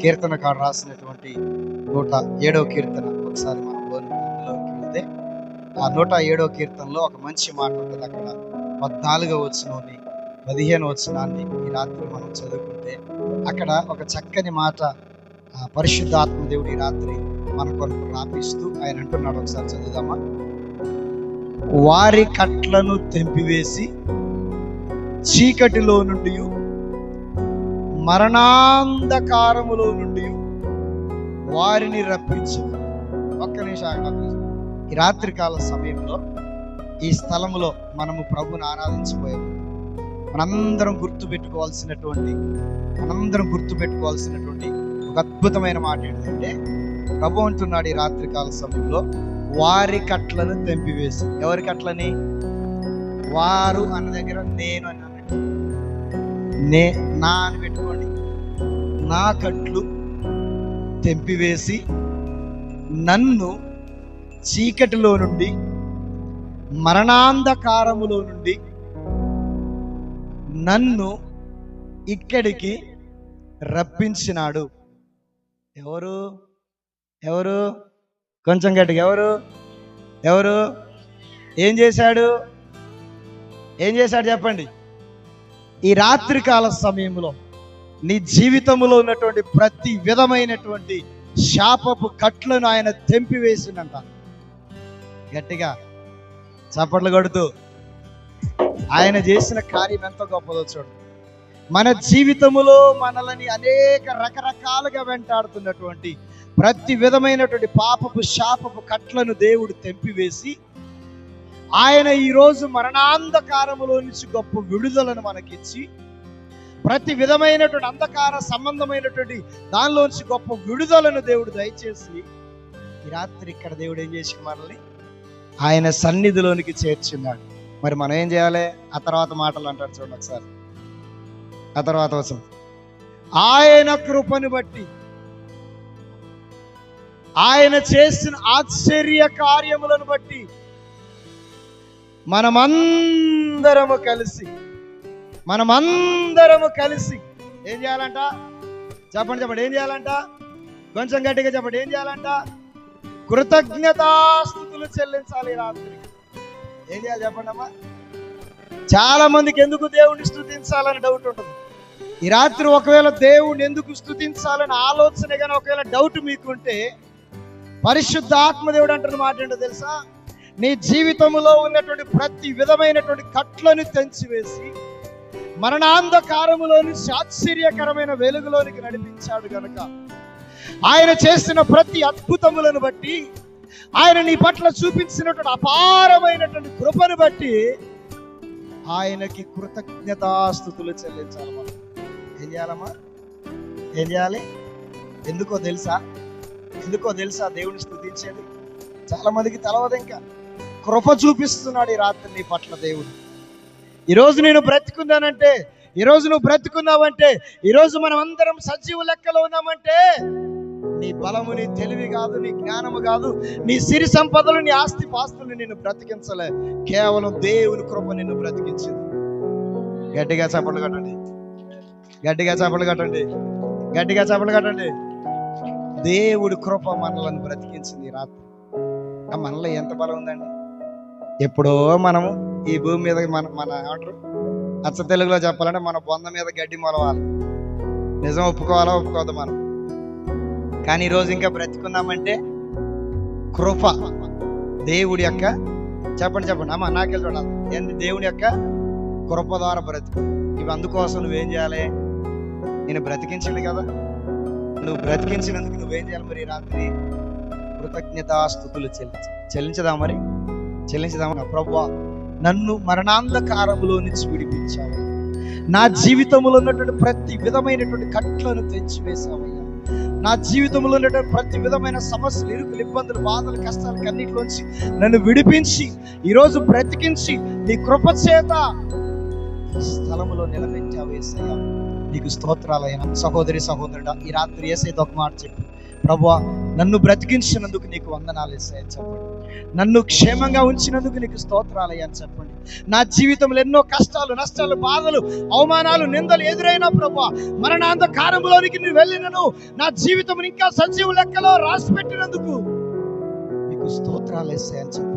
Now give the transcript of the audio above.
కీర్తనకారు రాసినటువంటి నూట ఏడవ కీర్తన. ఒకసారి మనం లోనికి వెళ్తే ఆ నూట ఏడవ కీర్తనలో ఒక మంచి మాట ఉంటుంది. అక్కడ పద్నాలుగో వచనాన్ని పదిహేను వచనాన్ని ఈ రాత్రి మనం చదువుకుంటే అక్కడ ఒక చక్కని మాట పరిశుద్ధాత్మ దేవుడు ఈ రాత్రి మన కొరకు రాపిస్తూ ఆయన అంటున్నాడు. ఒకసారి చదువుదామా? వారి కట్లను తెంపివేసి చీకటిలో నుండి మరణాంధకారములో నుండి వారిని రప్పించు. ఒక్క నిమిషం ఈ రాత్రికాల సమయంలో ఈ స్థలములో మనము ప్రభుని ఆరాధించబోయాము మనందరం గుర్తు పెట్టుకోవాల్సినటువంటి మనందరం గుర్తు పెట్టుకోవాల్సినటువంటి ఒక అద్భుతమైన మాట ఏంటంటే ప్రభు అంటున్నాడు ఈ రాత్రికాల సమయంలో వారి కట్లను తెంపివేసి. ఎవరి కట్లని? వారు అన్న దగ్గర నేను అని అన్నట్టు. నే నా అని పెట్టుకోండి. నా కట్లు తెంపివేసి నన్ను చీకటిలో నుండి మరణాంధకారములో నుండి నన్ను ఇక్కడికి రప్పించినాడు. ఎవరు? ఎవరు? కొంచెం గట్టిగా ఎవరు? ఎవరు? ఏం చేశాడు? ఏం చేశాడు చెప్పండి. ఈ రాత్రికాల సమయంలో నీ జీవితంలో ఉన్నటువంటి ప్రతి విధమైనటువంటి శాపపు కట్లను ఆయన తెంపివేసిందంట. గట్టిగా చప్పట్లు కొడుతూ ఆయన చేసిన కార్యం ఎంత గొప్పదో చూడు. మన జీవితములో మనల్ని అనేక రకరకాలుగా వెంటాడుతున్నటువంటి ప్రతి విధమైనటువంటి పాపపు శాపపు కట్లను దేవుడు తెంపివేసి ఆయన ఈరోజు మరణాంధకారములో నుంచి గొప్ప విడుదలను మనకిచ్చి ప్రతి విధమైనటువంటి అంధకార సంబంధమైనటువంటి దానిలోంచి గొప్ప విడుదలను దేవుడు దయచేసి ఈ రాత్రి ఇక్కడ దేవుడు ఏం చేసి మనల్ని? ఆయన సన్నిధిలోనికి చేర్చున్నాడు. మరి మనం ఏం చేయాలి? ఆ తర్వాత మాటలు అంటారు చూడండి ఒకసారి. ఆ తర్వాత వచనం. ఆయన కృపను బట్టి ఆయన చేసిన ఆశ్చర్య కార్యములను బట్టి మనమందరము కలిసి మనమందరము కలిసి ఏం చేయాలంట? చెప్పండి చెప్పండి ఏం చేయాలంట? కొంచెం గట్టిగా చెప్పండి ఏం చేయాలంట? కృతజ్ఞతాస్థుతులు చెల్లించాలి రాత్రి ఏం చేయాలి చెప్పండి అమ్మా? చాలా మందికి ఎందుకు దేవుణ్ణి స్థుతించాలని డౌట్ ఉంటుంది. ఈ రాత్రి ఒకవేళ దేవుణ్ణి ఎందుకు స్థుతించాలని ఆలోచన కానీ ఒకవేళ డౌట్ మీకుంటే పరిశుద్ధ ఆత్మదేవుడు అంటున్న మాట ఏంటో తెలుసా? నీ జీవితంలో ఉన్నటువంటి ప్రతి విధమైనటువంటి కట్లను తెంచివేసి మరణాంధకారములోని ఆశ్చర్యకరమైన వెలుగులోనికి నడిపించాడు గనుక. ఆయన చేసిన ప్రతి అద్భుతములను బట్టి ఆయన నీ పట్ల చూపించినటువంటి అపారమైనటువంటి కృపను బట్టి ఆయనకి కృతజ్ఞతాస్థుతులు చెల్లించాలి మనం. ఏం చేయాలమ్మా? ఏం చేయాలి? ఎందుకో తెలుసా? ఎందుకో తెలుసా? దేవుని స్థుతించేది? చాలా మందికి తెలవదు ఇంకా. కృప చూపిస్తున్నాడు ఈ రాత్రి నీ పట్ల దేవుడు. ఈరోజు నేను బ్రతుకున్నానంటే ఈరోజు నువ్వు బ్రతుకున్నావంటే ఈరోజు మనం అందరం సజీవ లెక్కలో ఉన్నామంటే నీ బలము నీ తెలివి కాదు నీ జ్ఞానము కాదు నీ సిరి సంపదలు నీ ఆస్తి పాస్తులు నిన్ను బ్రతికించలే. కేవలం దేవుని కృప నిన్ను బ్రతికించింది. గట్టిగా చేపలు కట్టండి. గట్టిగా చేపలు కట్టండి. గట్టిగా చేపలు కట్టండి. దేవుడి కృప మనలను బ్రతికించింది రాత్రి. ఆ మనలో ఎంత బలం ఉందండి? ఎప్పుడో మనము ఈ భూమి మీద మన మన ఏమంటారు? అచ్చ తెలుగులో చెప్పాలంటే మన బొంద మీద గడ్డి మొలవాలి. నిజం ఒప్పుకోవాలా ఒప్పుకోవద్దు మనం. కానీ ఈరోజు ఇంకా బ్రతికున్నామంటే కృప దేవుడి యొక్క చెప్పండి చెప్పండి. అమ్మ నాకెళ్ళి చూడాలి. ఏంది? దేవుడి యొక్క కృప ద్వారా బ్రతుకు. ఇవి అందుకోసం నువ్వేం చేయాలి? నేను బ్రతికించింది కదా. నువ్వు బ్రతికించినందుకు నువ్వేం చేయాలి మరి రాత్రి రాత్రి? కృతజ్ఞతాస్థుతులు చెల్లించ చెల్లించదా మరి? చెల్లించదామా ప్రభు నన్ను మరణాంధకారములో నుంచి విడిపించావు నా జీవితంలో ఉన్నటువంటి ప్రతి విధమైనటువంటి కట్లను తెచ్చివేశావయ్యా. నా జీవితంలో ఉన్నటువంటి ప్రతి విధమైన సమస్యలు ఇరుకులు ఇబ్బందులు బాధలు కష్టాలు కన్నిటిలోంచి నన్ను విడిపించి ఈరోజు బ్రతికించి నీ కృప చేత ఈ స్థలములో నిలబెట్టావు ఏసయ్యా. నీకు స్తోత్రాలైన సహోదరి సహోదరుడా ఈ రాత్రి ఏసైతే ఒక మాట చెప్పు. ప్రభు నన్ను బ్రతికించినందుకు నీకు వందనాలు ఇస్తాయని చెప్పండి. నన్ను క్షేమంగా ఉంచినందుకు నీకు స్తోత్రాలయ్యా అని చెప్పండి. నా జీవితంలో ఎన్నో కష్టాలు నష్టాలు బాధలు అవమానాలు నిందలు ఎదురైనా ప్రభా మరణాంత కాలంలోనికి నువ్వు వెళ్ళినను. నా జీవితం ఇంకా సజీవ లెక్కలో రాసి పెట్టినందుకు నీకు స్తోత్రాలు వేసాయని చెప్పండి.